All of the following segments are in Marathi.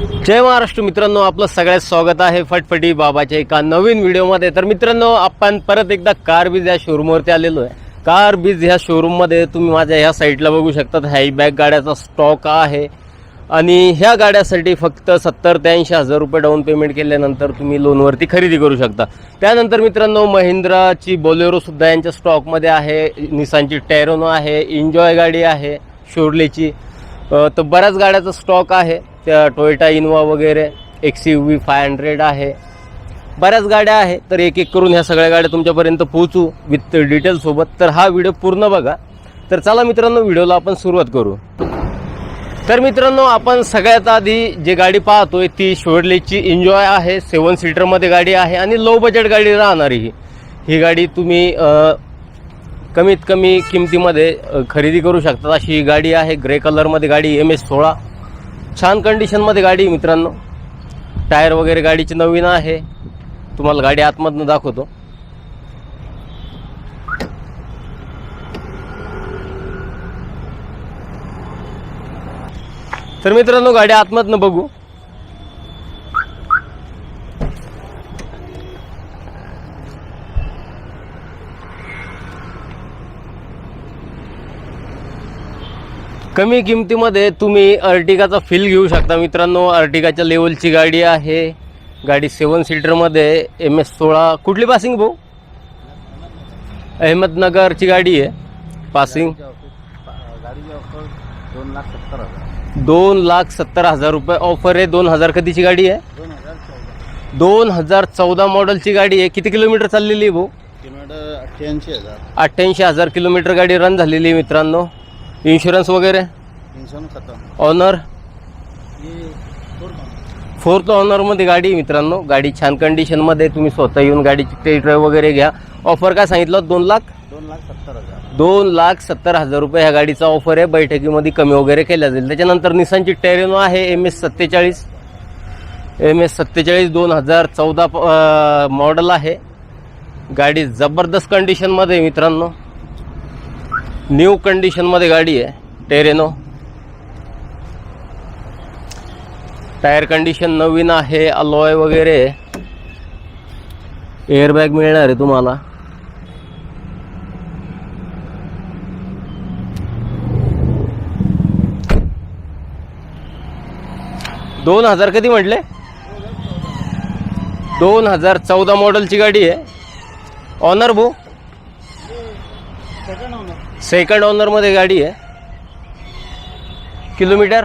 जय महाराष्ट्र मित्रांनो आपलं सगळ्यात स्वागत आहे फटफटी बाबाच्या एका नवीन व्हिडिओमध्ये. तर मित्रांनो आपण परत एकदा कार बीज या शोरूमवरती आलेलो आहे. कार बीज ह्या शोरूममध्ये तुम्ही माझ्या ह्या साईडला बघू शकता हाय बॅग गाड्याचा स्टॉक आहे. आणि ह्या गाड्यासाठी फक्त सत्तर ते ऐंशी हजार रुपये डाऊन पेमेंट केल्यानंतर तुम्ही लोनवरती खरेदी करू शकता. त्यानंतर मित्रांनो महिंद्राची बोलेरो सुद्धा यांच्या स्टॉकमध्ये आहे. निसानची टॅरोनो आहे. इन्जॉय गाडी आहे. शोरलेची तर बऱ्याच गाड्याचा स्टॉक आहे. त्या टोयोटा इनोवा वगैरे X U V five hundred आहे. बऱ्याच गाड्या आहे तर एक एक करून ह्या सगळ्या गाड्या तुमच्यापर्यंत पोहोचू विथ डिटेलसोबत तर हा व्हिडिओ पूर्ण बघा. तर चला मित्रांनो व्हिडिओला आपण सुरुवात करू. तर मित्रांनो आपण सगळ्यात आधी जी गाडी पाहतोय ती शोडलेची एन्जॉय आहे सेवन सीटरमध्ये गाडी आहे आणि लो बजेट गाडी राहणारी ही. ही गाडी तुम्ही कमीत कमी किमतीमध्ये खरेदी करू शकता. अशी ही गाडी आहे ग्रे कलरमध्ये गाडी एम एस सोळा. छान कंडिशनमध्ये गाडी आहे मित्रांनो. टायर वगैरे गाडीची नवीन आहे. तुम्हाला गाडी आतमधनं दाखवतो. तर मित्रांनो गाडी आतमधनं बघू. कमी किमतीमध्ये तुम्ही अर्टिगाचा फील घेऊ शकता. मित्रांनो अर्टिगाच्या लेवलची गाडी आहे. गाडी सेवन सीटरमध्ये एम एस सोळा. कुठली पासिंग भाऊ? अहमदनगरची गाडी आहे. पासिंग दोन लाख सत्तर हजार रुपये ऑफर आहे. दोन हजार कधीची गाडी आहे? दोन हजार चौदा मॉडेलची गाडी आहे. किती किलोमीटर चाललेली आहे भाऊ? किलोमीटर अठ्ठ्याऐंशी हजार. अठ्ठ्याऐंशी हजार किलोमीटर गाडी रन झालेली आहे मित्रांनो. इन्शुरन्स वगैरे? इन्शुरन्स खतम ऑनर ही फोर्थ ऑनरमध्ये गाडी आहे मित्रांनो. गाडी छान कंडिशनमध्ये तुम्ही स्वतः येऊन गाडीची टेस्ट ड्राईव्ह वगैरे घ्या. ऑफर काय सांगितलं? दोन लाख? दोन लाख सत्तर हजार. दोन लाख सत्तर हजार रुपये ह्या गाडीचा ऑफर आहे. बैठकीमध्ये कमी वगैरे केल्या जाईल. त्याच्यानंतर निसानची टेरेनो आहे. एम एस सत्तेचाळीस. एम एस सत्तेचाळीस दोन हजार चौदा मॉडल आहे. गाडी जबरदस्त कंडिशनमध्ये आहे मित्रांनो. न्यू कंडिशनमध्ये गाडी आहे टेरेनो टायर कंडिशन नवीन आहे अलॉय वगैरे एअरबॅग मिळणार आहे तुम्हाला. दोन हजार कधी म्हटले? दोन हजार चौदा मॉडेलची गाडी आहे. ऑनर भो सेकंड ओनर सेकंड ऑनरमध्ये गाडी आहे. किलोमीटर?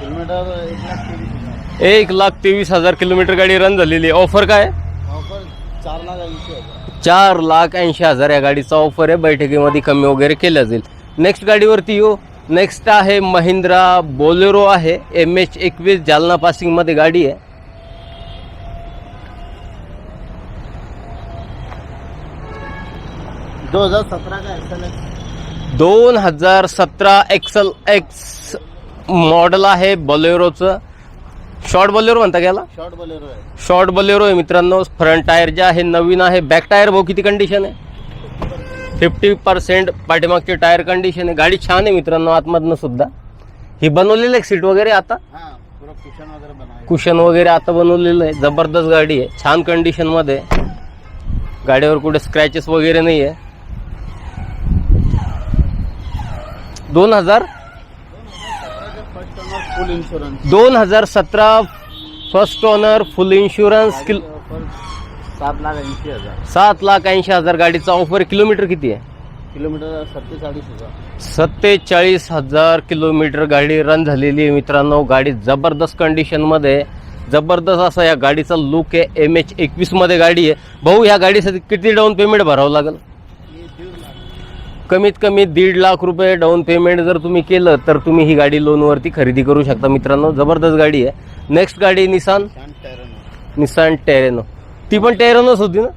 किलोमीटर एक लाख तेवीस हजार. किलोमीटर गाडी रन झालेली आहे. ऑफर काय? ऑफर चार लाख ऐंशी हजार. चार लाख ऐंशी हजार या गाडीचा ऑफर आहे. बैठकीमध्ये कमी वगैरे केल्या जाईल. नेक्स्ट गाडीवरती येऊ. नेक्स्ट आहे महिंद्रा बोलेरो आहे. एम एच एकवीस जालना पासिंगमध्ये गाडी आहे. दो हजार सतरा का दोन हजार सतरा एक्सल एक्स मॉडेल आहे बलेरोचं. शॉर्ट बलेरो म्हणता गेला शॉर्ट बोलेरो है शॉर्ट बलेरो आहे मित्रांनो. फ्रंट टायर जे आहे नवीन आहे. बॅक टायर भाऊ किती कंडिशन आहे? फिफ्टी पर्सेंट पाठीमागची टायर कंडिशन आहे. गाडी छान आहे मित्रांनो आतमधनं सुद्धा. ही बनवलेलं आहे सीट वगैरे आता? कुशन वगैरे आता बनवलेलं आहे. जबरदस्त गाडी आहे. छान कंडिशनमध्ये आहे. गाडीवर कुठे स्क्रॅचेस वगैरे नाही आहे दोन हजार फुल इन्शुरन्स दोन हजार सतरा फर्स्ट ओनर फुल इन्शुरन्स किल सात लाख ऐंशी हजार सात लाख ऐंशी हजार गाडीचा ऑफर किलोमीटर किती आहे? किलोमीटर सत्तेचाळीस हजार सत्तेचाळीस हजार किलोमीटर गाडी रन झालेली आहे मित्रांनो. गाडी जबरदस्त कंडिशनमध्ये जबरदस्त असा या गाडीचा लुक आहे. एम एच एकवीसमध्ये गाडी आहे. भाऊ या गाडीसाठी किती डाऊन पेमेंट भरावं लागेल? कमीत कमी दीड लाख रुपये डाऊन पेमेंट जर तुम्ही केलं तर तुम्ही ही गाडी लोनवरती खरेदी करू शकता मित्रांनो. जबरदस्त गाडी आहे. नेक्स्ट गाडी निसान निसान टेरेनो ती पण टेरेनोच होती ना?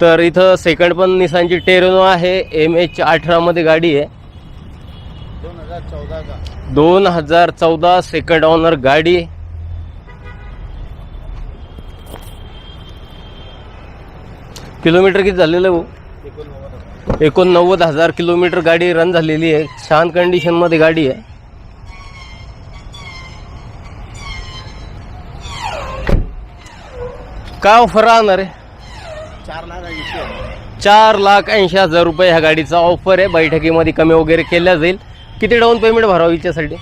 तर इथं सेकंड पण निसानची टेरेनो आहे. एम एच अठरामध्ये गाडी आहे. दोन हजार चौदा सेकंड ऑनर गाडी. किलोमीटर किती झालेलं आहे एकोणनव्वद हजार किलोमीटर गाडी रन झालेली आहे. छान कंडिशनमध्ये गाडी आहे. काय ऑफर राहणार आहे? चार लाख ऐंशी हजार रुपये ह्या गाडीचा ऑफर आहे. बैठकीमध्ये कमी वगैरे केल्या जाईल. किती डाऊन पेमेंट भरावं याच्यासाठी?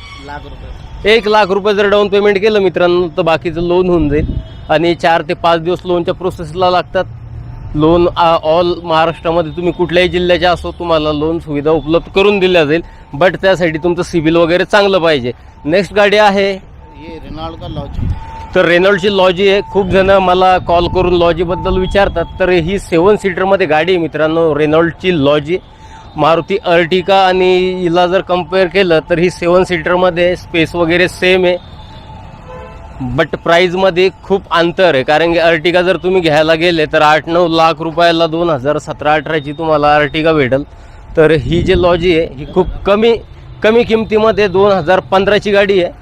एक लाख रुपये जर डाऊन पेमेंट केलं मित्रांनो तर बाकीचं लोन होऊन जाईल. आणि चार ते पाच दिवस लोनच्या प्रोसेसला लागतात. लोन ऑल महाराष्ट्रामध्ये तुम्ही कुठल्याही जिल्ह्याचे असो तुम्हाला लोन सुविधा उपलब्ध करून दिल्या जाईल बट त्यासाठी तुमचं सिबिल वगैरे चांगलं पाहिजे. नेक्स्ट गाडी आहे. रेनॉल्ड का लॉज तर रेनॉल्डची लॉजी आहे. खूप जण मला कॉल करून लॉजीबद्दल विचारतात तर ही सेवन सीटरमध्ये गाडी आहे मित्रांनो रेनॉल्डची लॉजी मारुती अर्टिका आणि हिला जर कंपेअर केलं तर ही सेवन सीटरमध्ये स्पेस वगैरे सेम आहे. बट प्राईजमध्ये खूप अंतर आहे. कारण की अर्टिका जर तुम्ही घ्यायला गेले तर आठ नऊ लाख रुपयाला दोन हजार सतरा अठराची तुम्हाला अर्टिका भेटेल. तर ही जी लॉजी आहे ही खूप कमी कमी किमतीमध्ये दोन हजार पंधराची गाडी आहे.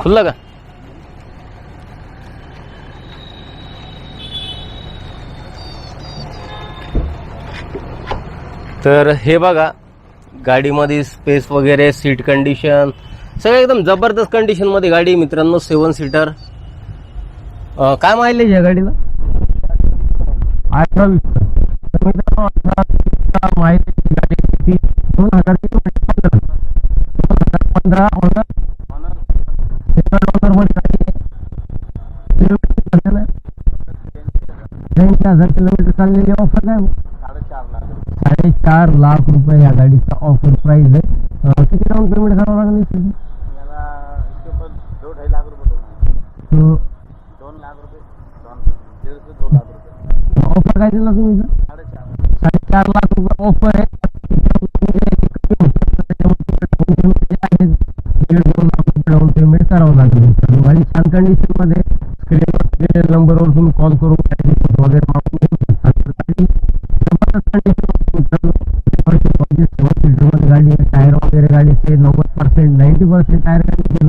खुल्ला का? तर हे बघा गाडीमध्ये स्पेस वगैरे सीट कंडिशन सगळं एकदम जबरदस्त कंडिशनमध्ये गाडी मित्रांनो सेवन सीटर काय मायलेज या गाडीला हजार किलोमीटर चाललेली ऑफर नाही साडेचार लाख रुपये या गाडीचा ऑफर प्राईज आहे. किती डाऊन पेमेंट करावं लागेल सर ढाई लाख रुपये दोन लाख रुपये दोन लाख रुपये ऑफर काय दिला तुम्ही सर साडेचार लाख रुपये ऑफर आहे. दोन लाख रुपये डाऊन पेमेंट करावं लागेल आणि छानमध्ये स्क्रीनवर नंबरवर तुम्ही कॉल करून वगैरे मागून घेऊ शकता ফর্টি পার্সেন্ট টায়ার গাড়ি ছিল